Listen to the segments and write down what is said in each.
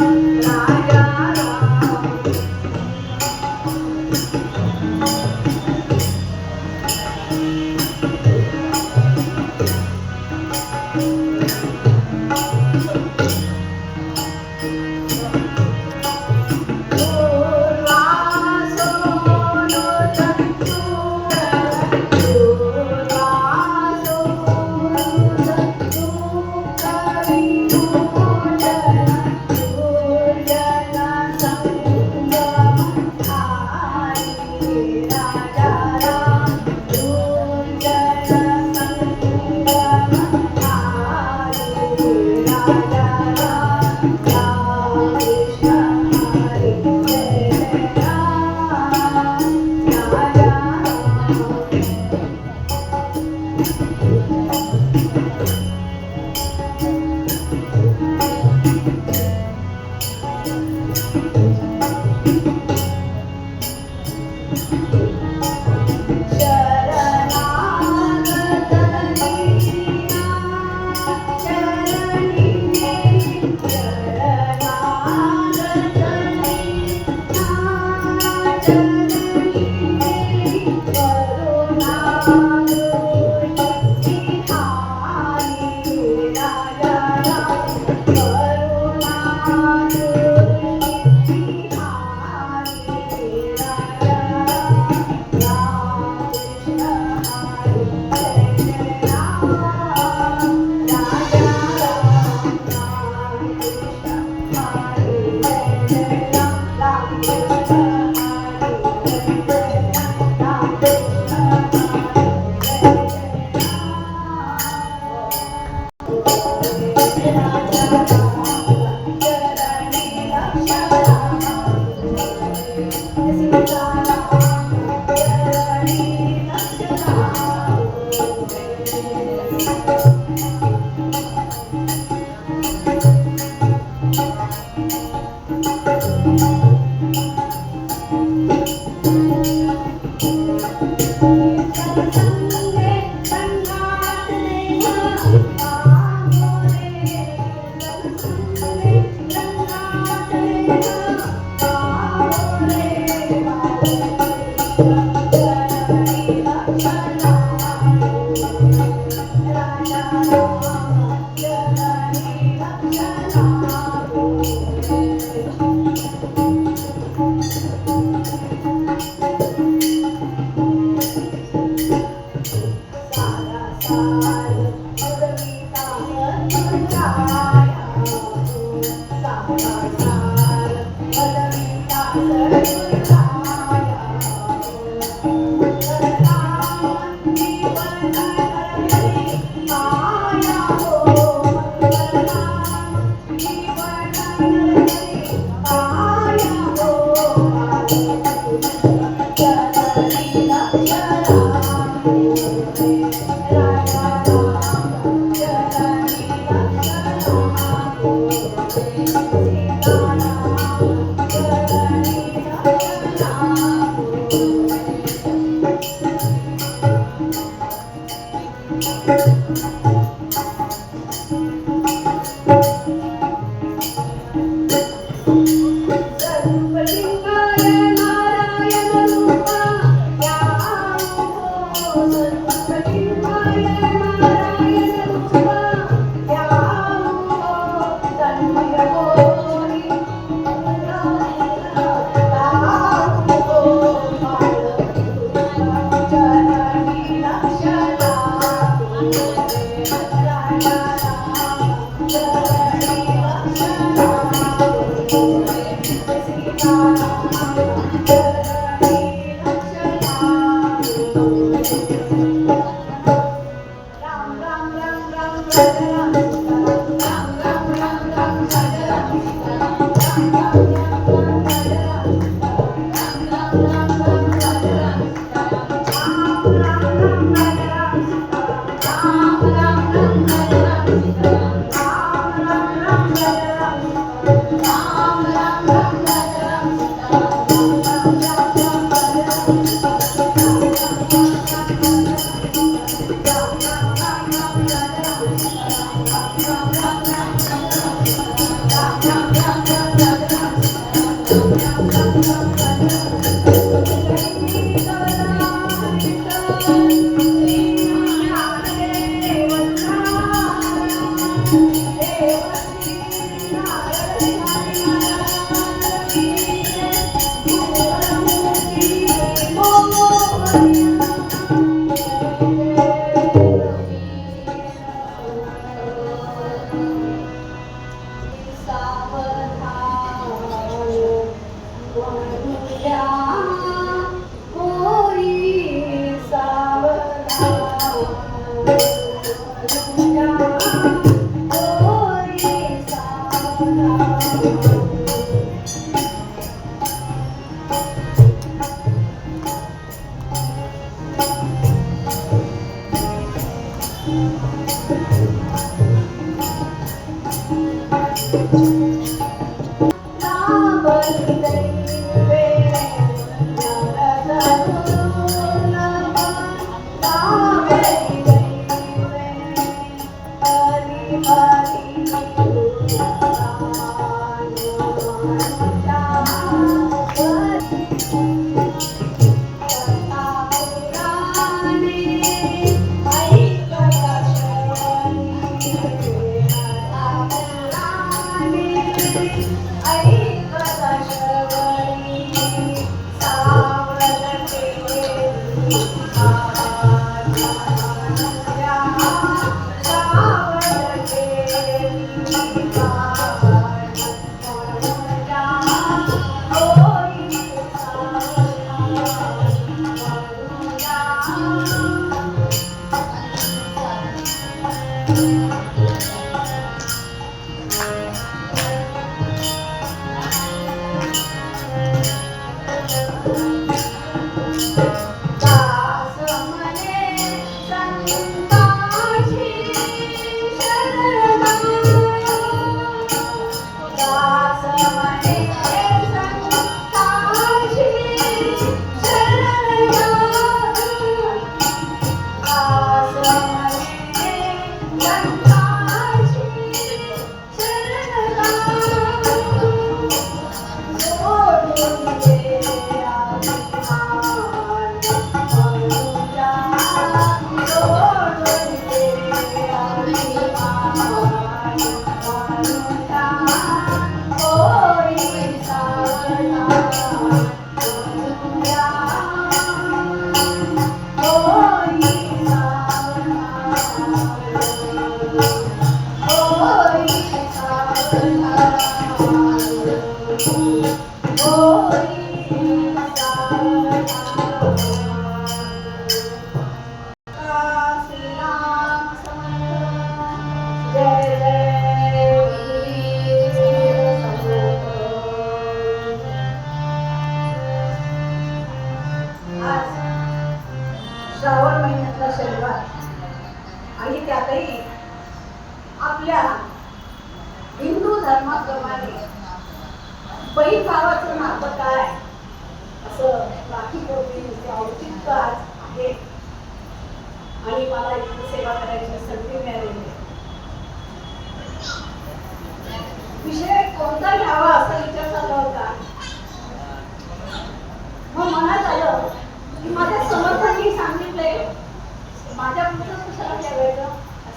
Thank you. Oh.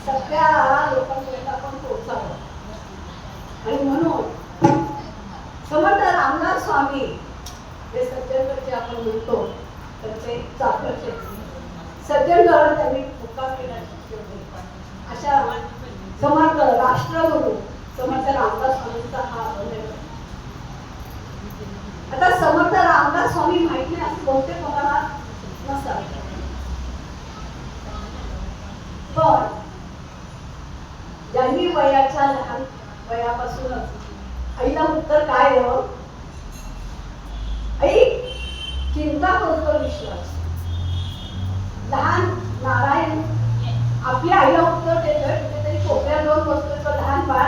सगळ्या लोकांपर्यंत आपण पोहोचावं. आणि म्हणून समर्थ रामदास स्वामी हे सज्जनगडचे आपण म्हणतो त्यांचे चाकरचे. सज्जनगड त्यांनी मुक्काम अशा समर्थ राष्ट्रगुरु समर्थ रामदास स्वामींचा हा आता समर्थ रामदास स्वामी माहीत नाही असं बहुतेक कोणाला नसाल पण वयाच्या लहान वयापासूनच. आईला उत्तर काय द्यावं हो? आई चिंता करतो विश्वास. लहान नारायण आपल्या आईला उत्तर देतोय कुठेतरी कोपऱ्या जाऊन बसतोय तो लहान बाळ.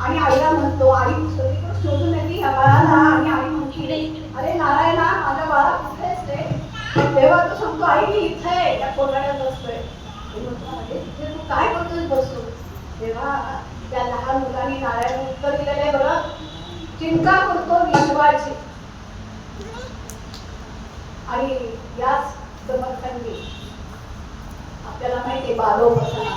आणि आईला म्हणतो आई सगळीकडे शोधून येते ह्या बाळाला. आणि आई म्हणते अरे नारायणा माझ्या बाळा कुठेच रे तेव्हा तो सांगतो आई मी इथे या त्या बसतोय. म्हणतो, "अरे, तिथे तू काय करतोय बसतो लहान नारायण उत्तर दिलेलं आहे बरं चिंता करतो विश्वाची. आणि याच समर्थांनी आपल्याला माहिती आहे बालोपासना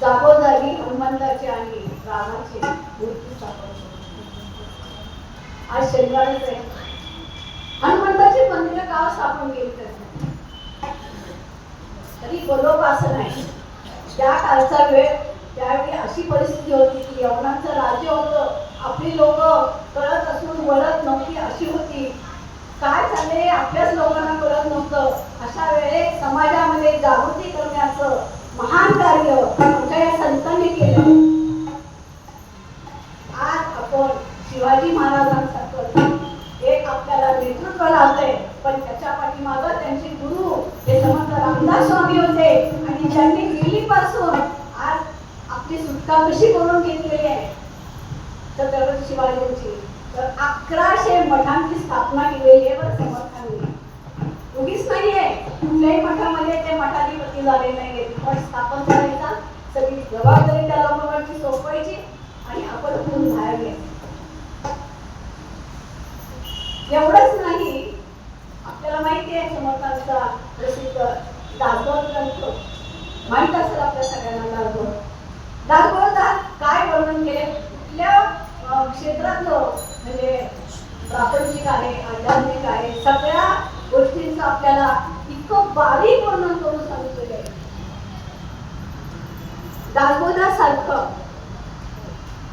जागोजागी हनुमंताची आणि रामाची मूर्ती स्थापन आज शनिवारच आहे. हनुमंताची मंदिर का स्थापन केली त्याने तरी बलोपासना आहे त्या कालचा वेळ त्यावेळी अशी परिस्थिती होती की यवनांचं राज्य होतं आपली लोक कळत असून वळत नव्हती अशी होती काय चाललंय आपल्याच लोकांना कळत नव्हतं अशा वेळेस समाजामध्ये जागृती करण्याचं महान कार्य आमच्या या संतांनी केलं आज आपण शिवाजी महाराजांसारखं एक आपल्याला नेतृत्व लाभलंय पण त्याच्या पाठीमागं त्यांचे गुरु हे समर्थ रामदास स्वामी होते आणि त्यांनी दिल्लीपासून आज आपली सुटका कशी करून घेतलेली आहे छत्रपती शिवाजींची तर अकराशे मठांची स्थापना केलेली आहे बरं समर्थांनी उगीच नाहीये. कुठल्याही मठामध्ये ते मठाधिपती झाले नाहीये. पण स्थापन करायचा सगळी जबाबदारी त्या लोकांची सोपवायची आणि आपण पुढून बाहेर घ्यायचं एवढंच नाही आपल्याला माहिती आहे समर्थांचा प्रसिद्ध दासबोध ग्रंथ. माहीत असेल आपल्या सगळ्यांना दासबोध. दासबोधात काय वर्णन केले? कुठल्या क्षेत्रात म्हणजे प्रापंचिक आहे आध्यात्मिक आहे सगळ्या गोष्टींचं आपल्याला इतकं बारीक वर्णन करून सांगितलेलं आहे. दासबोधासारखं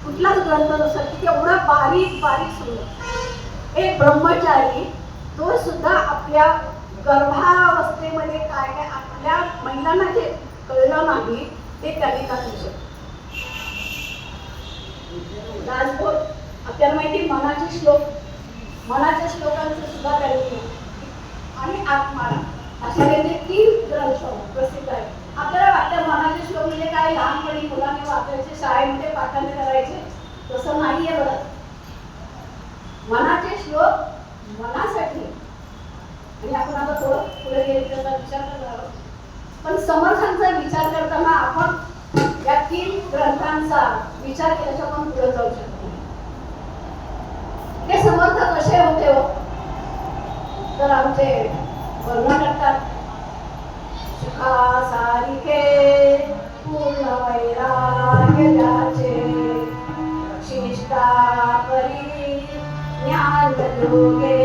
कुठलाच ग्रंथ नसत की तेवढा बारीक बारीक सुंदर. एक ब्रह्मचारी तो सुद्धा आपल्या गर्भावस्थेमध्ये काय काय आपल्या महिलांना जे कळलं नाही ते त्यांनी सांगितलं दासबोध आपल्याला माहिती मनाचे श्लोक मनाच्या श्लोकांचं सुद्धा त्यांनी आणि आत्माला. अशा तीन ग्रंथ प्रसिद्ध आहेत आपल्याला वाटतं मनाचे श्लोक म्हणजे काय लहानपणी मुलांनी वाचायचे शाळेमध्ये पाठांतर करायचे तसं नाहीये बरं मनाचे श्लोक मनासाठी आणि आपण आता थोडं पुढे गेले त्याचा विचार करणार आहोत पण समर्थांचा विचार करताना आपण या तीन ग्रंथांचा विचार केल्याशिवाय आपण पुढे जाऊ शकतो हे समर्थ कसे होते हो तर आमचे वर्णन करतात सुखासारिखे वैराग्याचे शिष्टा परी ज्ञान योगेश्वराचे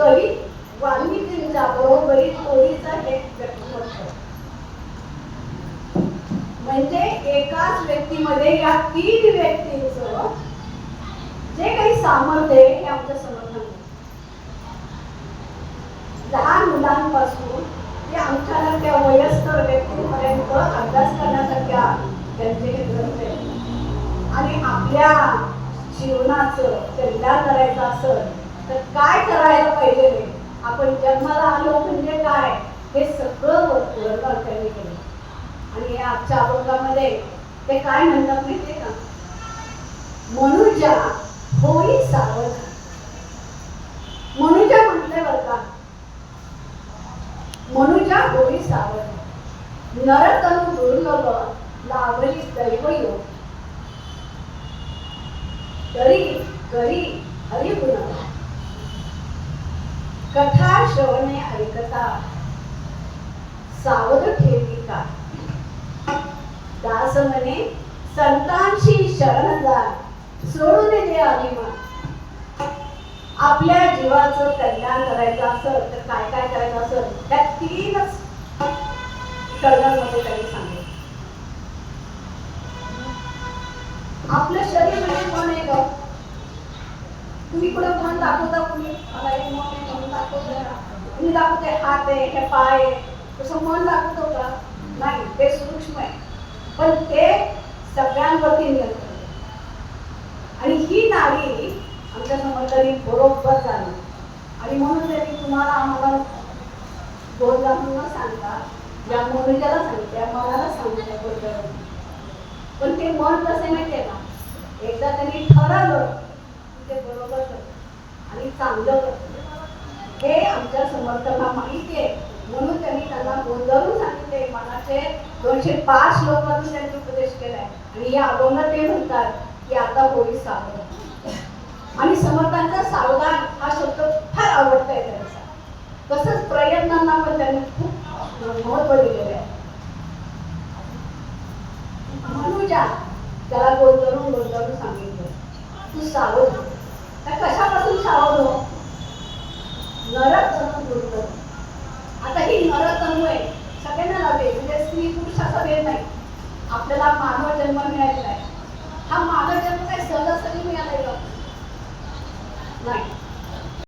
कवी वाल्मिकींच्या बरोबरी कोळीचा एक व्यक्तिमत्व. म्हणजे एकाच व्यक्तीमध्ये या तीन व्यक्तींच जे काही सामर्थ्य आहे हे आमच्या समर्थन लहान मुलांपासून ते आमच्यासारख्या वयस्कर व्यक्तीपर्यंत अभ्यास करण्यासारख्या त्यांचे हे ग्रंथ आणि आपल्या जीवनाचं कल्याण करायचं असं तर काय करायला पाहिजे आपण जन्माला आलो म्हणजे काय? हे सगळं वर्णन त्यांनी केलं. आणि या आजच्या अभंगामध्ये ते काय म्हणतात माहितीये का? मनुजा होई सावध. मनुजा म्हटले बर का? मनुजा होई सावध. नरतनु दुर्लभ लावली दैव योग. तरी करी हरिगुण कथा श्रवणे ऐकता. सावध ठेवी का दास म्हणे संतांशी शरण जा सोडून दे अभिमान आपल्या जीवाचं कल्याण करायचं असेल तर काय काय करायचं असेल त्या तीनच कर्णांमध्ये त्यांनी सांगितलं आपलं शरीर म्हणजे मन आहे का तुम्ही कुठं मन दाखवता कुणी मला हे मन आहे म्हणून दाखवतोय ना. तुम्ही दाखवते हात आहे हे पाय आहे. तसं मन लागत का नाही ते सूक्ष्म आहे. पण ते सगळ्यांवरती नियंत्रण आणि ही नाडी आमच्या समर्थांनी बरोबर झाली आणि म्हणून त्यांनी तुम्हाला आम्हाला दोन म्हणून सांगतात सांगता या मनुष्याला सांगितलं या मनाला सांगितलं बरोबर पण ते मन तसे नाही केला एकदा त्यांनी ठरवलं ते बरोबर करतं आणि चांगलं करतं हे आमच्या समर्थांना माहिती आहे. म्हणून त्यांनी त्यांना गोंधळून सांगितले मनाचे दोनशे पाच श्लोकातून त्यांनी उपदेश केलाय. आणि या अभंगात ते म्हणतात की आता होई सावध आणि समर्थांचा सावधान हा शब्द फार आवडताय त्यांचा. तसंच प्रयत्नांना पण त्यांनी खूप महत्त्व दिलेलं आहे. मनुजा त्याला गोंधळून गोंधळून सांगितलं. तू सावध हो. त्या कशापासून सावध हो? नरक ही नरतनु आहे सगळ्यांना लाभेल म्हणजे स्त्री पुरुष असा वेळ नाही. आपल्याला मानव जन्म मिळालेला आहे. हा मानव जन्म काय सहजासहजी मिळालेला नाही.